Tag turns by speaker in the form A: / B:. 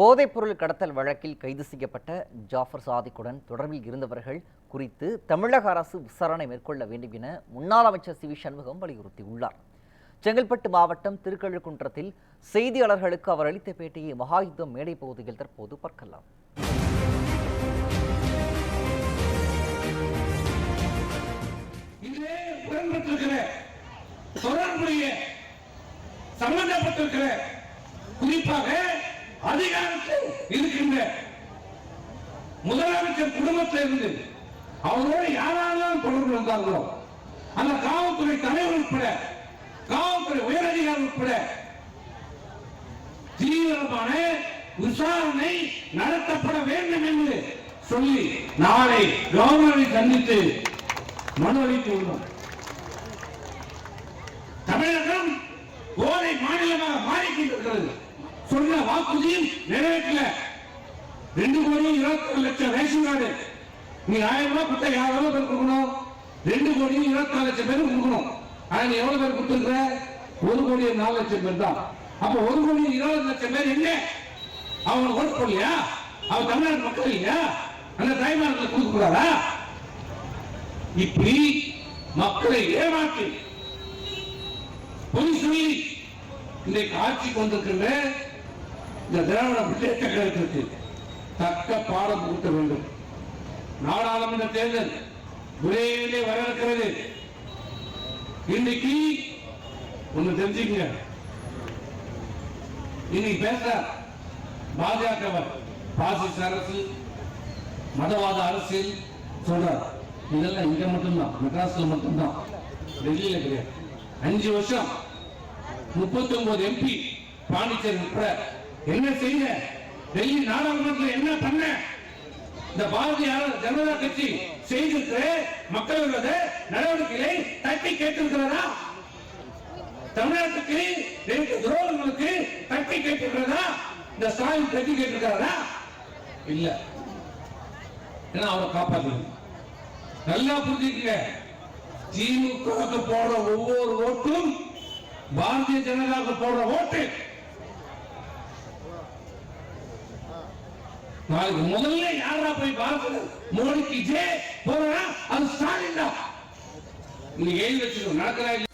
A: போதைப்பொருள் கடத்தல் வழக்கில் கைது செய்யப்பட்ட ஜாஃபர் சாதிக்குடன் தொடர்பில் இருந்தவர்கள் குறித்து தமிழக அரசு விசாரணை மேற்கொள்ள வேண்டும் என முன்னாள் அமைச்சர் சி வி சண்முகம் வலியுறுத்தியுள்ளார். செங்கல்பட்டு மாவட்டம் திருக்கழுக்குன்றத்தில் செய்தியாளர்களுக்கு அவர் அளித்த பேட்டியை மகாயுத்தம் மேடை பகுதியில் தற்போது பார்க்கலாம்.
B: சம்பந்தப்பட்டிருக்கிற குறிப்பாக அதிகாரத்தில் இருக்கின்ற முதலமைச்சர் குடும்பத்தில் இருந்து அவரோடு யாராலும் தொடர்பு வந்தார்களோ அந்த காவல்துறை தலைவர் உட்பட காவல்துறை உயரதிகாரி உட்பட தீவிரமான விசாரணை நடத்தப்பட வேண்டும் என்று சொல்லி நாளை கவர்னரை சந்தித்து மனு அளித்து உள்ளோம். தமிழகம் கோரை மாநிலமாக சொன்ன வாக்குறுதியும் நிறைவேற்றல. ரெண்டு கோடி இருபத்தி ஒரு லட்சம் ரேஷன் கார்டு. நீ ஆயிரம் ரூபாய் கொடுத்தா யாரும் பேர் கொடுக்கணும்? ரெண்டு கோடியும் இருபத்தி நாலு லட்சம் பேரும் கொடுக்கணும். ஆனா நீ எவ்வளவு பேர் கொடுத்துருக்க ஒரு கோடி நாலு லட்சம் பேர் தான். அப்ப ஒரு கோடி இருபது லட்சம் பேர் என்ன அவங்க ஓட்டு போடலையா? அவன் தமிழ்நாடு மக்கள் இல்லையா? அந்த தாய்மார்களுக்கு கொடுக்க கூடாதா? இப்படி மக்களை ஏமாற்றி பொய் சொல்லி இன்றைக்கு ஆட்சி கொண்டிருக்கின்ற இந்த திராவிட முன்னேற்ற கழகத்திற்கு தக்க பாடம் கொடுக்க வேண்டும். நாடாளுமன்ற தேர்தல் விரைவிலே வர இருக்கிறது இன்னைக்கு ஒண்ணு தெரிஞ்சுக்கங்க. இன்னைக்கு பேச பாஜக பாசிச அரசு மதவாத அரசியல் சொல்றார். இதெல்லாம் இங்க மட்டும்தான் மெட்ராஸ்ல மட்டும்தான். டெல்லியில கிடையாது. அஞ்சு வருஷம் முப்பத்தி ஒன்பது எம்பி பாண்டிச்சேரி உட்பட என்ன செய்ய? டெல்லி நாடாளுமன்றத்தில் என்ன பண்ண? இந்த பாரதிய ஜனதா கட்சி செய்திருக்கிற மக்களோட நடவடிக்கைகளை தட்டி கேட்டிருக்கிறதா? தமிழ்நாட்டுக்கு ரெண்டு துரோகங்களுக்கு தட்டி கேட்டிருக்கிறதா? இந்த ஸ்டாலின் தட்டி கேட்டிருக்கிறதா இல்ல. ஏன்னா அவரை காப்பாத்தணும். நல்லா புரிஞ்சுக்கங்க. திமுக போடுற ஒவ்வொரு ஓட்டும் பாரதிய ஜனதாவுக்கு போடுற ஓட்டு. ಮೊದಲನೇ ಯಾರ ಪೈ ಬಾಬು ಮೋಡಿಕಿಜೆ ಹೋರೋಣ ಅದು ಸ್ಟಾಲಿಂದ ನಿನಗೆ ಏನ್ ಬೇಕು ನಾಲ್ಕರಾಗಿ